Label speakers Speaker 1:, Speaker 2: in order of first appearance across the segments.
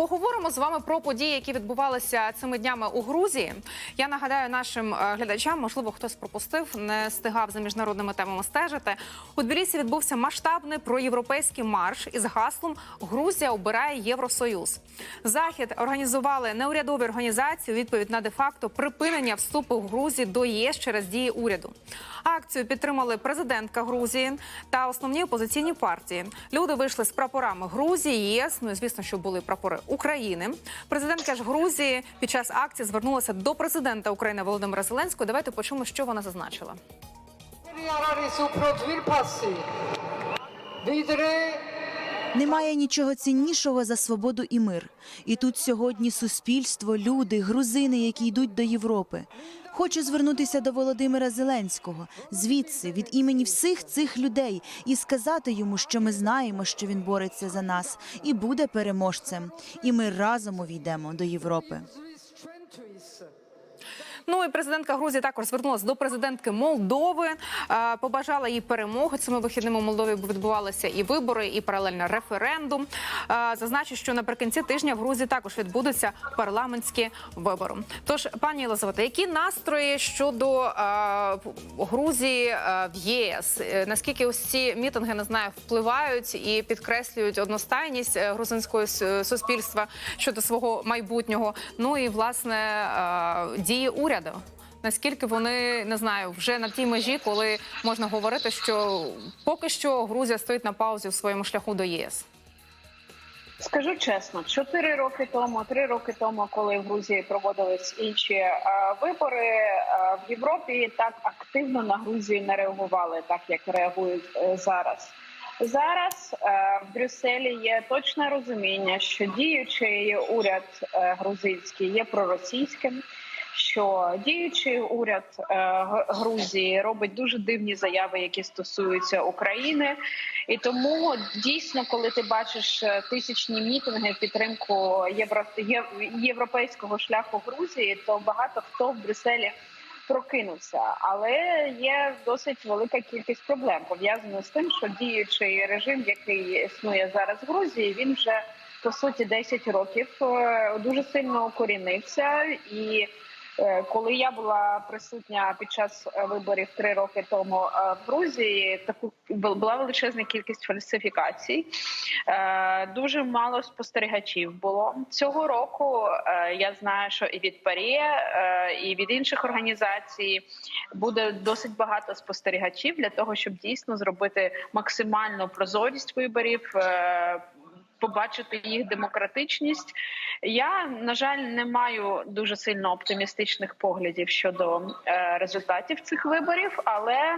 Speaker 1: Поговоримо з вами про події, які відбувалися цими днями у Грузії. Я нагадаю нашим е, глядачам, можливо, хтось пропустив, не встигав за міжнародними темами стежити. У Тбілісі відбувся масштабний проєвропейський марш із гаслом Грузія обирає Євросоюз. Захід організували неурядові організації у відповідь на де-факто припинення вступу в Грузії до ЄС через дії уряду. Акцію підтримали президентка Грузії та основні опозиційні партії. Люди вийшли з прапорами Грузії, ЄС. Ну і звісно, що були прапори України. Президентка ж Грузії під час акції звернулася до президента України Володимира Зеленського. Давайте почуємо, що вона зазначила.
Speaker 2: Немає нічого ціннішого за свободу і мир. І тут сьогодні суспільство, люди, грузини, які йдуть до Європи. Хочу звернутися до Володимира Зеленського звідси, від імені всіх цих людей, і сказати йому, що ми знаємо, що він бореться за нас і буде переможцем. І ми разом увійдемо до Європи.
Speaker 1: Ну і президентка Грузії також звернулася до президентки Молдови, е, побажала їй перемоги. Цими вихідними у Молдові відбувалися і вибори, і паралельно референдум. Е, зазначу, що наприкінці тижня в Грузії також відбудуться парламентські вибори. Тож, пані Єлизавета, які настрої щодо е, Грузії в ЄС? Наскільки ось ці мітинги не знаю, впливають і підкреслюють одностайність грузинського суспільства щодо свого майбутнього? Ну і власне дії уряду? Наскільки вони не знаю, вже на тій межі, коли можна говорити, що поки що Грузія стоїть на паузі в своєму шляху до ЄС?
Speaker 3: Скажу чесно, чотири роки тому, три роки тому, коли в Грузії проводились інші е, вибори, е, в Європі так активно на Грузію не реагували, так як реагують е, зараз. Зараз е, в Брюсселі є точне розуміння, що діючий уряд е, грузинський є проросійським. Що діючий уряд е, Грузії робить дуже дивні заяви, які стосуються України, і тому дійсно, коли ти бачиш е, тисячні мітинги підтримку євро, європейського шляху Грузії, то багато хто в Брюсселі прокинувся. Але є досить велика кількість проблем пов'язано з тим, що діючий режим, який існує зараз в Грузії, він вже по суті 10 років е, дуже сильно укорінився і. Е, Коли я була присутня під час е, виборів три роки тому е, в Грузії, таку була величезна кількість фальсифікацій. Дуже мало спостерігачів було цього року. Я знаю, що і від ПАРЄ, е, і від інших організацій буде досить багато спостерігачів для того, щоб дійсно зробити максимальну прозорість виборів. Побачити їх демократичність. Я на жаль не маю дуже сильно оптимістичних поглядів щодо е, результатів цих виборів, але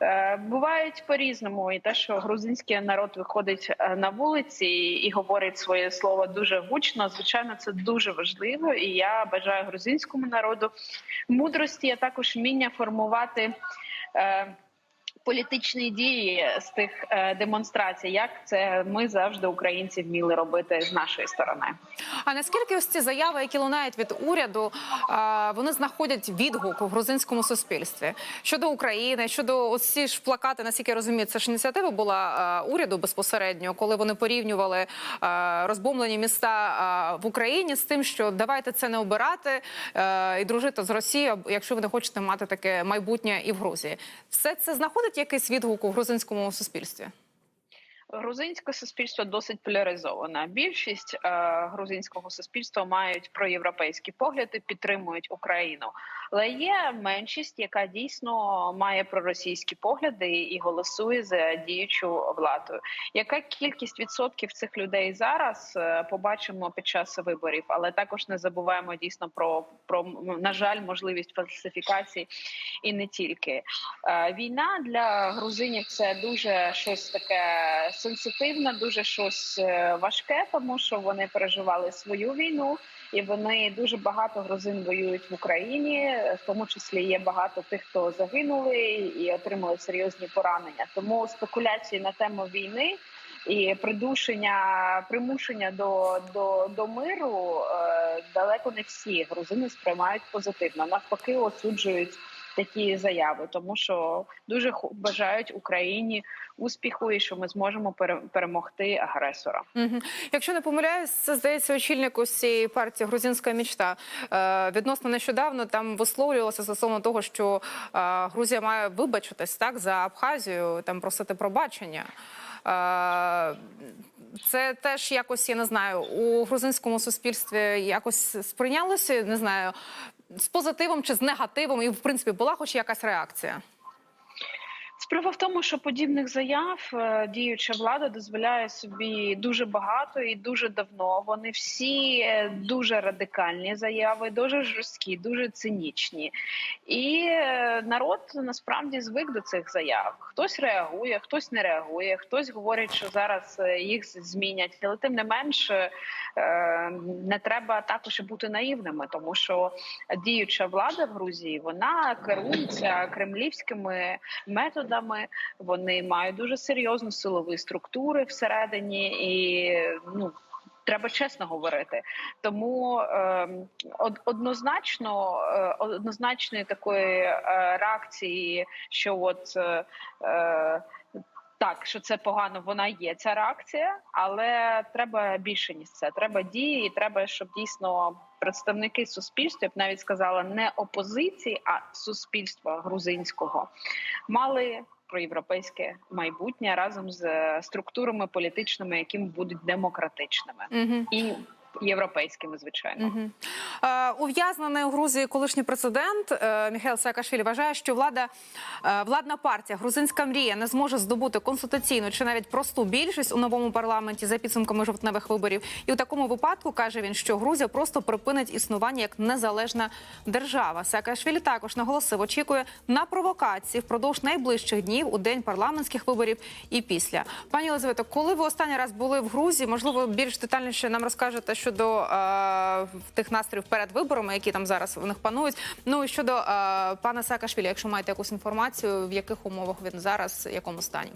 Speaker 3: е, бувають по-різному. І те, що грузинський народ виходить е, на вулиці і говорить своє слово дуже гучно, звичайно, це дуже важливо. І я бажаю грузинському народу мудрості, а також вміння формувати. Е, Політичні дії з тих е, демонстрацій, як це ми завжди українці вміли робити з нашої сторони.
Speaker 1: А наскільки ось ці заяви, які лунають від уряду, а, вони знаходять відгук у грузинському суспільстві щодо України, щодо ось ж плакати, наскільки я розумію, це ж ініціатива була а, уряду безпосередньо, коли вони порівнювали а, розбомблені міста в Україні з тим, що давайте це не обирати і дружити з Росією, якщо ви не хочете мати таке майбутнє і в Грузії. Все це знаходить якийсь відгук у грузинському суспільстві?
Speaker 3: Грузинське суспільство досить поляризоване. Більшість е, грузинського суспільства мають проєвропейські погляди, підтримують Україну. Але є меншість, яка дійсно має проросійські погляди і голосує за діючу владу. Яка кількість відсотків цих людей зараз е, побачимо під час виборів? Але також не забуваємо дійсно про, про на жаль можливість фальсифікацій і не тільки. Е, Війна для грузинів це дуже щось таке сенситивне, дуже щось е, важке, тому що вони переживали свою війну, і вони дуже багато грузин воюють в Україні. В тому числі є багато тих, хто загинули і отримали серйозні поранення. Тому спекуляції на тему війни. І придушення, примушення до, до, до миру е, далеко не всі грузини сприймають позитивно. Навпаки, осуджують такі заяви, тому що дуже бажають Україні успіху і що ми зможемо перемогти агресора.
Speaker 1: Якщо не помиляюсь, це здається очільник ось цієї партії Грузинська мічта. Е, відносно нещодавно там висловлювалося стосовно того, що е, Грузія має вибачитись так за Абхазію, там просити пробачення. Е, це теж якось я не знаю у грузинському суспільстві якось сприйнялося, не знаю, з позитивом чи з негативом, і в принципі була хоч якась реакція.
Speaker 3: Справа в тому, що подібних заяв е, діюча влада дозволяє собі дуже багато і дуже давно. Вони всі е, дуже радикальні заяви, дуже жорсткі, дуже цинічні. І е, народ насправді звик до цих заяв. Хтось реагує, хтось не реагує, хтось говорить, що зараз їх змінять, але тим не менше е, не треба також бути наївними, тому що діюча влада в Грузії вона керується кремлівськими методами. Вони мають дуже серйозну силові структури всередині, і ну треба чесно говорити. Тому е, од- однозначно, е, однозначної такої е, реакції, що от. Е, е, так, що це погано, вона є ця реакція, але треба більше ніж це. Треба дії, і треба, щоб дійсно представники суспільства, я б навіть сказала, не опозиції, а суспільства грузинського мали проєвропейське майбутнє разом з е, структурами політичними, які будуть демократичними
Speaker 1: Угу.
Speaker 3: і європейськими, звичайно.
Speaker 1: Угу. Е, ув'язнений у Грузії колишній президент е, Міхайл Саакашвілі вважає, що влада е, владна партія Грузинська мрія не зможе здобути конституційну чи навіть просту більшість у новому парламенті за підсумками жовтневих виборів. І у такому випадку каже він, що Грузія просто припинить існування як незалежна держава. Саакашвілі також наголосив, очікує на провокації впродовж найближчих днів у день парламентських виборів і після. Пані Елизавето, коли ви останній раз були в Грузії, можливо, більш детальніше нам розкажете щодо е, тих настроїв перед виборами, які там зараз в них панують. Ну і щодо е, пана Саакашвілі, якщо маєте якусь інформацію, в яких умовах він зараз, в якому стані?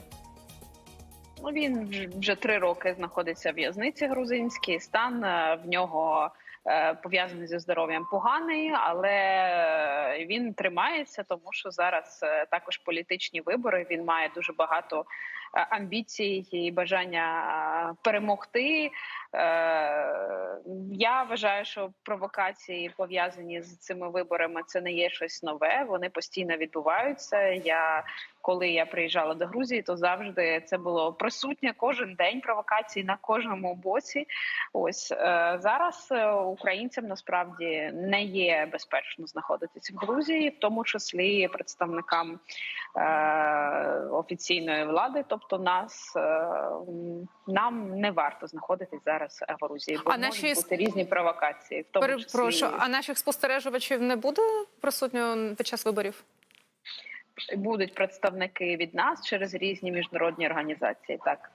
Speaker 3: Ну він вже- три роки знаходиться в в'язниці грузинській. Стан е, в нього е, пов'язаний зі здоров'ям поганий, але е, він тримається, тому що зараз також політичні вибори. Він має дуже багато амбіцій і бажання е, перемогти. Е, Я вважаю, що провокації пов'язані з цими виборами це не є щось нове. Вони постійно відбуваються. Я коли я приїжджала до Грузії, то завжди це було присутнє кожен день провокації на кожному боці. Ось е, зараз е, українцям насправді не є безпечно знаходитися в Грузії, в тому числі представникам е, офіційної влади, тобто нас е, нам не варто знаходитись зараз в Грузії, бо
Speaker 1: А
Speaker 3: можуть
Speaker 1: наші
Speaker 3: бути різні провокації, в тому
Speaker 1: Перепрошу,
Speaker 3: числі
Speaker 1: а наших спостережувачів не буде присутньо під час виборів?
Speaker 3: будуть представники від нас через різні міжнародні організації. Так.